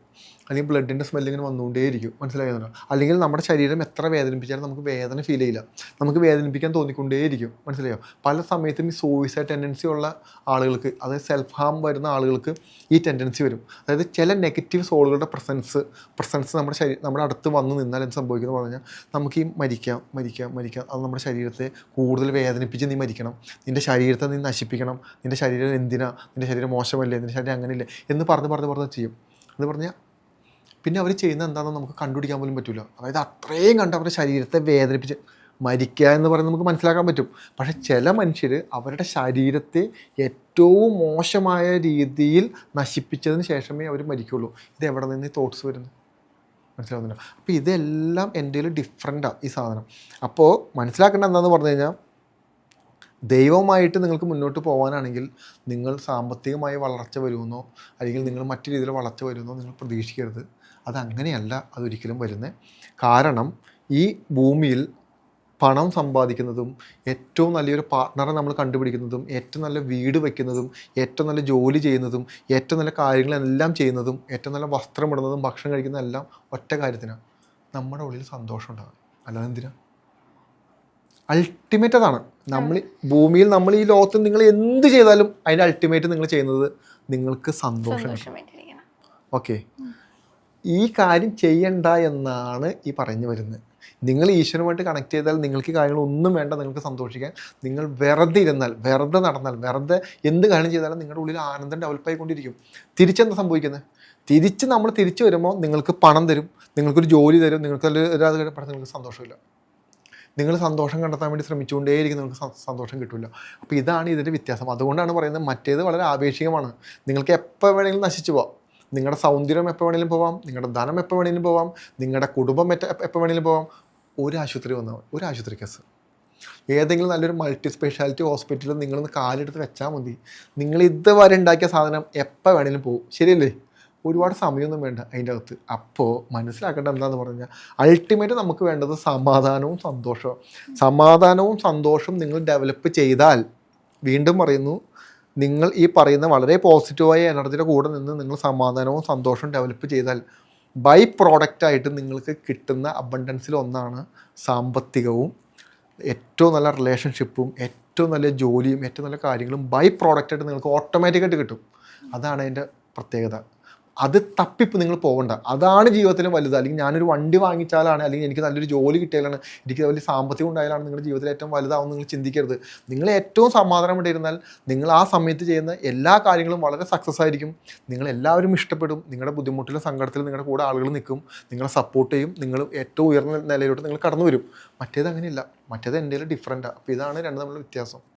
അല്ലെങ്കിൽ ബ്ലഡിന്റെ സ്മെല്ല് ഇങ്ങനെ വന്നുകൊണ്ടേയിരിക്കും. മനസ്സിലാകുന്നുണ്ടോ അല്ലെങ്കിൽ നമ്മുടെ ശരീരം എത്ര വേദനിപ്പിച്ചാലും നമുക്ക് വേദന ഫീൽ ചെയ്യില്ല. നമുക്ക് വേദനിപ്പിക്കാൻ തോന്നിക്കൊണ്ടേയിരിക്കും. മനസ്സിലായോ? പല സമയത്തും ഈ സൂയിസൈഡ് ടെൻഡൻസി ഉള്ള ആളുകൾക്ക് അതായത് സെൽഫ് ഹാം വരുന്ന ആളുകൾക്ക് ഈ ടെൻഡൻസി വരും. അതായത് ചില നെഗറ്റീവ് സോളുകളുടെ പ്രസൻസ് പ്രസൻസ് നമ്മുടെ ശരീരം നമ്മുടെ അടുത്ത് വന്ന് നിന്നാൽ എന്ത് സംഭവിക്കുന്നു പറഞ്ഞാൽ നമുക്ക് ഈ മരിക്കാം മരിക്കാം മരിക്കാം. അത് നമ്മുടെ ശരീരത്തെ കൂടുതൽ വേദനിപ്പിച്ച് നീ മരിക്കണം. നിന്റെ ശരീരത്തെ നീ നശിപ്പിക്കണം. നിന്റെ ശരീരം എന്തിനാ? നിന്റെ ശരീരം മോശമല്ലേ? നിന്റെ ശരീരം അങ്ങനെയില്ലേ? എന്ന് പറഞ്ഞ് പറഞ്ഞ് പറഞ്ഞ് ചെയ്യും. എന്ന് പറഞ്ഞാൽ പിന്നെ അവർ ചെയ്യുന്ന എന്താണെന്ന് നമുക്ക് കണ്ടുപിടിക്കാൻ പോലും പറ്റില്ല അതായത് അത്രയും കണ്ട് അവരുടെ ശരീരത്തെ വേദനിപ്പിച്ച് മരിക്കുക എന്ന് പറയുന്നത് നമുക്ക് മനസ്സിലാക്കാൻ പറ്റും. പക്ഷെ ചില മനുഷ്യർ അവരുടെ ശരീരത്തെ ഏറ്റവും മോശമായ രീതിയിൽ നശിപ്പിച്ചതിന് ശേഷമേ അവർ മരിക്കുള്ളൂ. ഇത് എവിടെ നിന്ന് തോട്ട്സ് വരുന്നു മനസ്സിലാവുന്നില്ല അപ്പോൾ ഇതെല്ലാം എന്റെ ഡിഫറെന്റാണ് ഈ സാധനം. അപ്പോൾ മനസ്സിലാക്കേണ്ട എന്താണെന്ന് പറഞ്ഞു കഴിഞ്ഞാൽ ദൈവമായിട്ട് നിങ്ങൾക്ക് മുന്നോട്ട് പോകാനാണെങ്കിൽ നിങ്ങൾ സാമ്പത്തികമായി വളർച്ച വരുമെന്നോ അല്ലെങ്കിൽ നിങ്ങൾ മറ്റു രീതിയിൽ വളർച്ച വരുമെന്നോ നിങ്ങൾ പ്രതീക്ഷിക്കരുത്. അതങ്ങനെയല്ല അതൊരിക്കലും വരുന്നത് കാരണം ഈ ഭൂമിയിൽ പണം സമ്പാദിക്കുന്നതും ഏറ്റവും നല്ലൊരു പാർട്ട്ണറെ നമ്മൾ കണ്ടുപിടിക്കുന്നതും ഏറ്റവും നല്ല വീട് വയ്ക്കുന്നതും ഏറ്റവും നല്ല ജോലി ചെയ്യുന്നതും ഏറ്റവും നല്ല കാര്യങ്ങളെല്ലാം ചെയ്യുന്നതും ഏറ്റവും നല്ല വസ്ത്രമിടുന്നതും ഭക്ഷണം കഴിക്കുന്നതെല്ലാം ഒറ്റ കാര്യത്തിനാണ് നമ്മുടെ ഉള്ളിൽ സന്തോഷം ഉണ്ടാകും. അല്ലാതെ എന്തിനാ അൾട്ടിമേറ്റ് അതാണ് നമ്മൾ ഭൂമിയിൽ നമ്മൾ ഈ ലോകത്ത് നിങ്ങൾ എന്ത് ചെയ്താലും അതിന്റെ അൾട്ടിമേറ്റ് നിങ്ങൾ ചെയ്യുന്നത് നിങ്ങൾക്ക് സന്തോഷം ഓക്കെ ഈ കാര്യം ചെയ്യണ്ട എന്നാണ് ഈ പറഞ്ഞു വരുന്നത്. നിങ്ങൾ ഈശ്വരനുമായിട്ട് കണക്ട് ചെയ്താൽ നിങ്ങൾക്ക് കാര്യങ്ങളൊന്നും വേണ്ട നിങ്ങൾക്ക് സന്തോഷിക്കാൻ. നിങ്ങൾ വെറുതെ ഇരുന്നാൽ വെറുതെ നടന്നാൽ വെറുതെ എന്ത് കാര്യം ചെയ്താലും നിങ്ങളുടെ ഉള്ളിൽ ആനന്ദം ഡെവലപ്പ് ആയിക്കൊണ്ടിരിക്കും. തിരിച്ചെന്താ സംഭവിക്കുന്നത്? തിരിച്ച് നമ്മൾ തിരിച്ചു വരുമ്പോൾ നിങ്ങൾക്ക് പണം തരും നിങ്ങൾക്കൊരു ജോലി തരും നിങ്ങൾക്ക് ഒരു നിങ്ങൾക്ക് സന്തോഷമില്ല. നിങ്ങൾ സന്തോഷം കണ്ടെത്താൻ വേണ്ടി ശ്രമിച്ചുകൊണ്ടേയിരിക്കും നിങ്ങൾക്ക് സന്തോഷം കിട്ടില്ല അപ്പോൾ ഇതാണ് ഇതിന്റെ വ്യത്യാസം. അതുകൊണ്ടാണ് പറയുന്നത് മറ്റേത് വളരെ ആവേശികമാണ് നിങ്ങൾക്ക് എപ്പോൾ വേണമെങ്കിലും നശിച്ചു പോവാം. നിങ്ങളുടെ സൗന്ദര്യം എപ്പോൾ വേണമെങ്കിലും പോവാം. നിങ്ങളുടെ ധനം എപ്പോൾ വേണമെങ്കിലും പോവാം. നിങ്ങളുടെ കുടുംബം എപ്പോൾ വേണമെങ്കിലും പോവാം. ഒരു ആശുപത്രി വന്നാൽ ഒരു ആശുപത്രി കേസ്. ഏതെങ്കിലും നല്ലൊരു മൾട്ടി സ്പെഷ്യാലിറ്റി ഹോസ്പിറ്റലിൽ നിങ്ങളൊന്ന് കാലെടുത്ത് വെച്ചാൽ മതി. നിങ്ങൾ ഇതുവരെ ഉണ്ടാക്കിയ സാധനം എപ്പോൾ വേണമെങ്കിലും പോകും ശരിയല്ലേ? ഒരുപാട് സമയമൊന്നും വേണ്ട അതിന്റെ അകത്ത് അപ്പോൾ മനസ്സിലാക്കേണ്ട എന്താന്ന് പറഞ്ഞാൽ അൾട്ടിമേറ്റ് നമുക്ക് വേണ്ടത് സമാധാനവും സന്തോഷവും. സമാധാനവും സന്തോഷവും നിങ്ങൾ ഡെവലപ്പ് ചെയ്താൽ വീണ്ടും പറയുന്നു നിങ്ങൾ ഈ പറയുന്ന വളരെ പോസിറ്റീവായ എനർജിയുടെ കൂടെ നിന്ന് നിങ്ങൾ സമാധാനവും സന്തോഷവും ഡെവലപ്പ് ചെയ്താൽ ബൈ പ്രോഡക്റ്റായിട്ട് നിങ്ങൾക്ക് കിട്ടുന്ന അബണ്ടൻസിൽ ഒന്നാണ് സാമ്പത്തികവും ഏറ്റവും നല്ല റിലേഷൻഷിപ്പും ഏറ്റവും നല്ല ജോലിയും ഏറ്റവും നല്ല കാര്യങ്ങളും ബൈ പ്രോഡക്റ്റായിട്ട് നിങ്ങൾക്ക് ഓട്ടോമാറ്റിക്കായിട്ട് കിട്ടും. അതാണ് അതിന്റെ പ്രത്യേകത. അത് തപ്പിപ്പ് നിങ്ങൾ പോകണ്ട അതാണ് ജീവിതത്തിൽ വലുത്. അല്ലെങ്കിൽ ഞാനൊരു വണ്ടി വാങ്ങിച്ചാലാണ് അല്ലെങ്കിൽ എനിക്ക് നല്ലൊരു ജോലി കിട്ടിയാലാണ് എനിക്ക് വലിയ സാമ്പത്തികം ഉണ്ടായാലാണ് നിങ്ങളുടെ ജീവിതത്തിൽ ഏറ്റവും വലുതാവും നിങ്ങൾ ചിന്തിക്കരുത്. നിങ്ങൾ ഏറ്റവും സമാധാനമായിട്ടിരുന്നാൽ നിങ്ങൾ ആ സമയത്ത് ചെയ്യുന്ന എല്ലാ കാര്യങ്ങളും വളരെ സക്സസ് ആയിരിക്കും. നിങ്ങൾ എല്ലാവരും ഇഷ്ടപ്പെടും. നിങ്ങളുടെ ബുദ്ധിമുട്ടിലും സങ്കടത്തിലും നിങ്ങളുടെ കൂടെ ആളുകൾ നിൽക്കും. നിങ്ങളെ സപ്പോർട്ട് ചെയ്യും. നിങ്ങൾ ഏറ്റവും ഉയർന്ന നിലയിലോട്ട് നിങ്ങൾ കടന്നു വരും മറ്റേത് അങ്ങനെയല്ല. മറ്റേത് എന്റെ ഡിഫറെന്റാണ് അപ്പോൾ ഇതാണ് രണ്ട് തമ്മിലുള്ള വ്യത്യാസം.